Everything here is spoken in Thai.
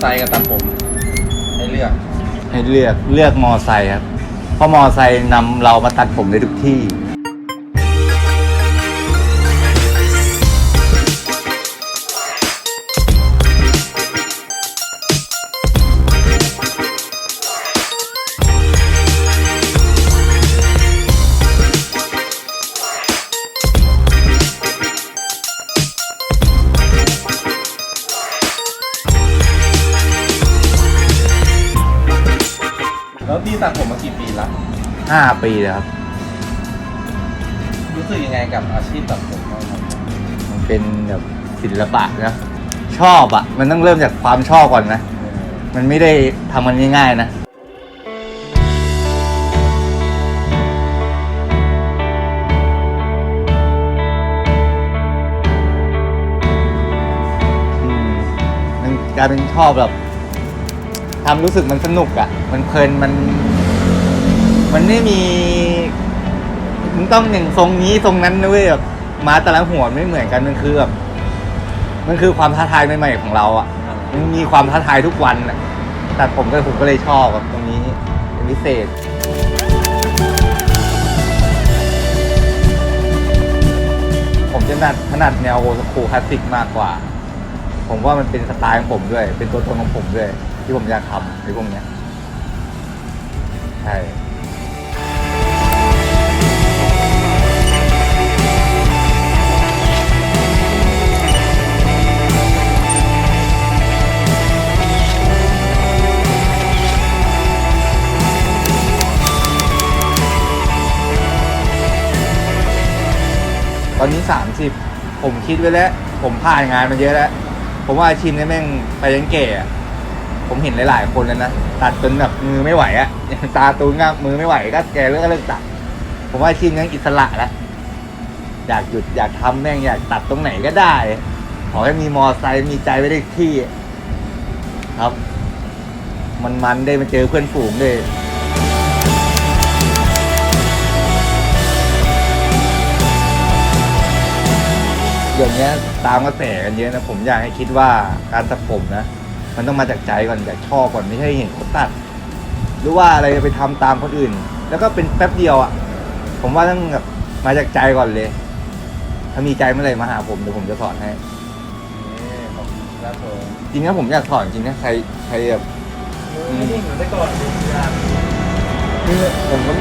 ไซค์กับตัดผม ให้เลือก ให้เลือกเลือกมอไซค์ครับ เพราะมอไซค์นำเรามาตัดผมได้ทุกที่ แล้วพี่ตัดผมมากี่ปีแล้ว5ปีเลยครับ รู้สึกยังไงกับอาชีพตัดผมบ้างครับมันเป็นแบบศิลปะนะ ชอบอะมันต้องเริ่มจากความชอบก่อนนะ มันไม่ได้ทำมันง่ายๆนะ อืมมันกลายเป็นชอบแบบ ทำรู้สึกมันสนุกอะ่ะ มันเพลินมัน มันไม่มีมึงต้องอย่างทรงนี้ทรงนั้นนะเว้ยแบบมาแต่ละหัวไม่เหมือนกันมันคือแบบมันคือความท้าทายใหม่ๆของเราอะ่ะมันมีความท้าทายทุกวันอะแต่ผมก็ผมก็เลยชอบแบบตรงนี้เป็นพิเศษผมจะถนัดถนัดแนวโอสคูลคลาสสิกมากกว่า ผมว่ามันเป็นสไตล์ของผมด้วย เป็นตัวตนของผมด้วย ที่ผมอยากทำในพวกเนี้ยใช่ตอนนี้สามสิบผมคิดไว้แล้ว ผมผ่านงานมาเยอะแล้ว ผมว่าอาชีพนี้แม่งไปยันแก่อะ ผมเห็นหลาย ๆ คนแล้วนะตัดจนแบบมือไม่ไหวอะอย่าตาตูนก็มือไม่ไหวก็แกเลิกก็เลิกตัด ผมว่าอาชีพนี้อิสระแล้วอยากหยุดอยากทำแม่งอยากตัดตรงไหนก็ได้ ขอให้มีมอไซค์มีใจไว้ได้ที่ ครับ มันมันได้มาเจอเพื่อนฝูงเลยอย่างเงี้ยตามกระแสกันเยอะนะผมอยากให้คิดว่าการตัดผมนะ มันต้องมาจากใจก่อนจากชอบก่อนไม่ใช่เห็นเขาตัด หรือว่าอะไรไปทำตามคนอื่น แล้วก็เป็นแป๊บเดียวอะ่ะ ผมว่าต้องแบบมาจากใจก่อนเลย ถ้ามีใจเมื่อไหร่มาหาผมเดี๋ยวผมจะสอนให้นี่ขอบคุณครับผมจริงนะผมอยากสอนจริงนะใครใครแบบ ไม่ได้เหมือนแต่ก่อนเลยคือผมก็